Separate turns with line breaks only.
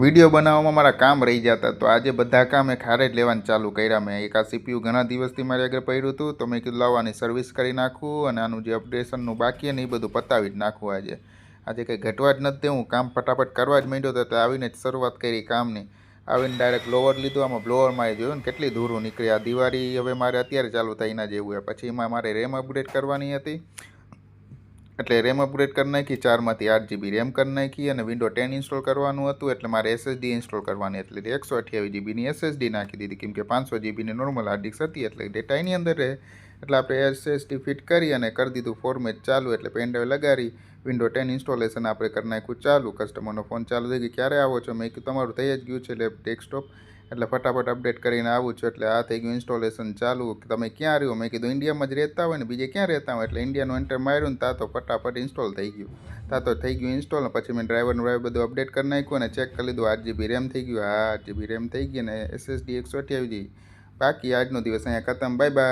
Video બનાવવામાં મારા કામ રહી જતા. તો આજે બધા કામ એક હારે જ લેવાનું ચાલુ કર્યા. મેં એક આ સીપીયુ ઘણા દિવસથી મારી આગળ પડ્યું હતું. તો મેં કીધું લાવવાની સર્વિસ કરી નાખું અને આનું જે અપડેશનનું બાકી ને એ બધું પતાવી જ નાખું આજે. આજે કંઈ ઘટવા જ નથી હું કામ ફટાફટ કરવા જ માંડ્યો હતો. તો આવીને જ શરૂઆત કરી કામની. આવીને ડાયરેક્ટ બ્લોવર લીધું. આમાં બ્લોવરમાં જોયું ને કેટલી ધૂરું નીકળી આ દિવાળી હવે મારે અત્યારે ચાલુ થાય એના જેવું છે. પછી એમાં મારે રેમ અપગ્રેડ કરવાની હતી. એટલે રેમ અપગ્રેડ કરી નાખી, ચારમાંથી આઠ જીબી રેમ કરી નાખી અને વિન્ડો ટેન ઇન્સ્ટોલ કરવાનું હતું, એટલે મારે એસએસડી ઇન્સ્ટોલ કરવાની એટલે એકસો અઠ્યાવીસ જીબીની એસએસડી નાખી દીધી, કેમ કે પાંચસો જીબીની નોર્મલ હાર્ડ ડિસ્ક હતી, એટલે ડેટા એની અંદર રહે. એટલે આપણે એસએસડી ફિટ કરી અને કરી દીધું ફોર્મેટ ચાલુ એટલે પેનડ્રાઈવ લગાડી વિન્ડો ટેન ઇન્સ્ટોલેશન આપણે કરી નાખ્યું ચાલુ. કસ્ટમરનો ફોન ચાલુ થઈ ગયો. ક્યારે આવો છો? મેં કીધું તમારું થઈ જ ગયું છે એટલે ડેસ્કટોપ એટલે ફટાફટ અપડેટ કરીને આવું છું એટલે આ થઈ ગયું ઇન્સ્ટોલેશન ચાલુ. તમે ક્યાં રહ્યો? મેં કીધું ઇન્ડિયામાં જ રહેતા હોય ને, બીજે ક્યાં રહેતા હોય? એટલે ઇન્ડિયાનું એન્ટર માર્યું ને તા તો ફટાફટ ઇન્સ્ટોલ થઈ ગયું. ત્યાં તો થઈ ગયું ઇન્સ્ટોલ પછી મેં ડ્રાઈવરનું ડ્રાઈવર બધું અપડેટ કરી નાખ્યું અને ચેક કરી લીધું. આઠ જીબી રેમ થઈ ગયું. હા આઠ જીબી રેમ થઈ ગઈ ને એસએસડી એકસો અઠ્યાવીસ જીબી બાકી આજનો દિવસ અહીંયા ખતમ. Bye bye